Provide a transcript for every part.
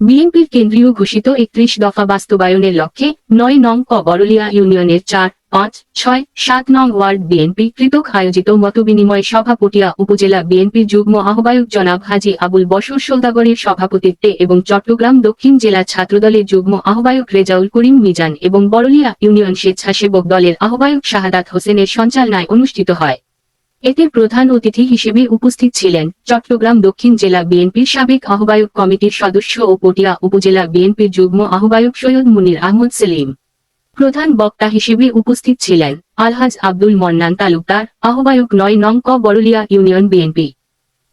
বিএনপির কেন্দ্রীয় ঘোষিত একত্রিশ দফা বাস্তবায়নের লক্ষ্যে নয় নং ক বরলিয়া ইউনিয়নের চার, পাঁচ, ছয়, সাত নং ওয়ার্ড বিএনপি কৃতক আয়োজিত মতবিনিময় সভা পটিয়া উপজেলা বিএনপির যুগ্ম আহ্বায়ক জনাব হাজি আবুল বসর সৌদাগরের সভাপতিত্বে এবং চট্টগ্রাম দক্ষিণ জেলা ছাত্রদলের যুগ্ম আহ্বায়ক রেজাউল করিম মিজান এবং বরলিয়া ইউনিয়ন স্বেচ্ছাসেবক দলের আহ্বায়ক শাহাদাত হোসেনের সঞ্চালনায় অনুষ্ঠিত হয়। এতে প্রধান অতিথি হিসেবে উপস্থিত ছিলেন চট্টগ্রাম দক্ষিণ জেলা বিএনপির সাবেক আহ্বায়ক কমিটির সদস্য ও পটিয়া উপজেলা বিএনপির যুগ্ম আহ্বায়ক সৈয়দ মুনির আহমদ সেলিম। প্রধান বক্তা হিসেবে উপস্থিত ছিলেন আলহাজ আব্দুল মন্নান তালুকদার, আহ্বায়ক নয় নং ক বরলিয়া ইউনিয়ন বিএনপি।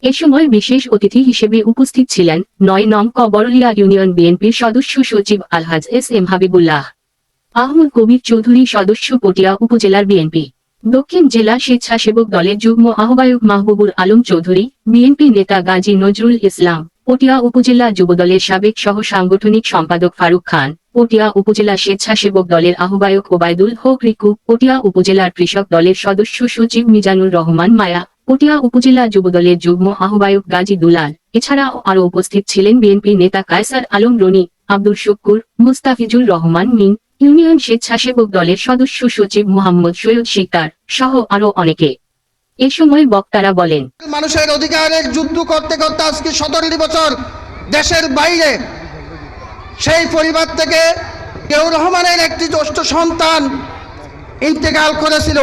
এ সময় বিশেষ অতিথি হিসেবে উপস্থিত ছিলেন নয় নং ক বরলিয়া ইউনিয়ন বিএনপির সদস্য সচিব আলহাজ এস এম হাবিবুল্লাহ। আহমদ কবির চৌধুরী সদস্য পটিয়া উপজেলার বিএনপি। দক্ষিণ জেলা স্বেচ্ছাসেবক দলের যুগ্ম আহ্বায়ক মাহবুবুর আলম চৌধুরী, বিএনপি নেতা গাজী নজরুল ইসলাম, পটিয়া উপজেলা যুবদলের সাবেক সহ সাংগঠনিক সম্পাদক ফারুক খান, পটিয়া উপজেলা স্বেচ্ছাসেবক দলের আহ্বায়ক ওবায়দুল হক রিকু, পটিয়া উপজেলার কৃষক দলের সদস্য সচিব মিজানুর রহমান মায়া, পটিয়া উপজেলা যুবদলের যুগ্ম আহ্বায়ক গাজী দুলাল। এছাড়াও আরও উপস্থিত ছিলেন বিএনপি নেতা কায়সার আলম রনি, আব্দুল শুক্কুর, মুস্তাফিজুর রহমান মিন ইউনিয়ন স্বেচ্ছাসেবক দলের সদস্য সচিব মোহাম্মদ সৈয়দ শিকদার সহ আরও অনেকে। এ সময় বক্তারা বলেন, মানুষের অধিকারের যুদ্ধ করতে করতে আজকে সতেরোটি বছর দেশের বাইরে, সেই পরিবার থেকে কেউ রহমানের একটি জ্যেষ্ঠ সন্তান ইন্তেকাল করেছিল।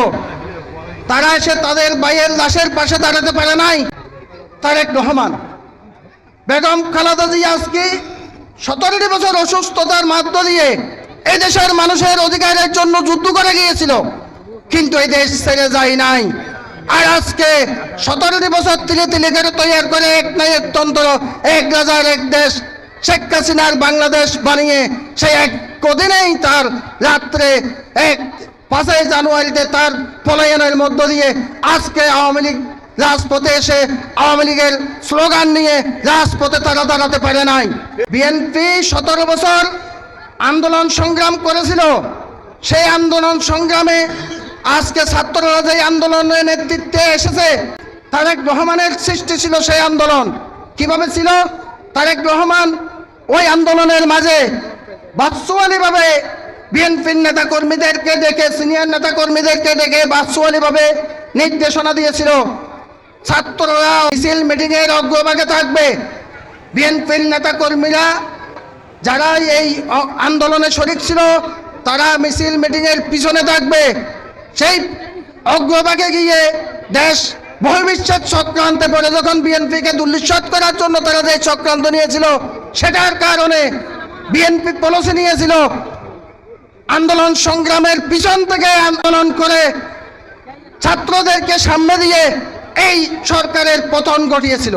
তারা এসে তাদের ভাইয়ের লাশের পাশে দাঁড়াতে পারে নাই, তারেক রহমান। বেগম খালাদা জিয়া আজকে সতেরোটি বছর অসুস্থতার মধ্য দিয়ে এই দেশের মানুষের অধিকারের জন্য যুদ্ধ করে গিয়েছিল। কিন্তু এই দেশ ছেড়ে যায় নাই। আর আজকে সতেরোটি বছর তিলে তিলে করে তৈরি করে এক নাই এক তন্ত্র, এক রাজার এক দেশ, শেখ হাসিনার বাংলাদেশ বানিয়ে সে এক কদিনেই তার রাত্রে এক পাঁচই জানুয়ারিতে তার পলায়নের মধ্য দিয়ে আজকে আওয়ামী লীগ রাজপথে এসে আওয়ামী লীগের স্লোগান নিয়ে রাজপথে তারা দাঁড়াতে পারে নাই। বিএনপি সতেরো বছর আন্দোলন সংগ্রাম করেছিল। সেই আন্দোলন সংগ্রামে আজকে ছাত্ররা যে আন্দোলনের নেতৃত্বে এসেছে, তারেক রহমানের সৃষ্টি ছিল সেই আন্দোলন। কীভাবে ছিল? তারেক রহমান ওই আন্দোলনের মাঝে বাৎসুয়ালিভাবে বিএনপির নেতা কর্মীদেরকে ডেকে, সিনিয়র নেতা কর্মীদেরকে ডেকে বাৎসুয়ালিভাবে নির্দেশনা দিয়েছিল। ছাত্ররা মিছিল মিটিংয়ের অগ্রভাগে থাকবে। বিএনপির নেতা কর্মীরা যারা এই আন্দোলনে শরিক ছিল, তারা মিছিল মিটিংয়ের পিছনে থাকবে। সেই অগ্রভাগে গিয়ে দেশ বহির্বিশ্বাস চক্রান্তে পড়ে। যখন বিএনপিকে দুর্লিশ্বাত করার জন্য তারা যে চক্রান্ত নিয়েছিল, সেটার কারণে বিএনপি পলিসি নিয়েছিল। আন্দোলন সংগ্রামের পিছন থেকে আন্দোলন করে ছাত্রদেরকে সামনে দিয়ে এই সরকারের পতন ঘটিয়েছিল।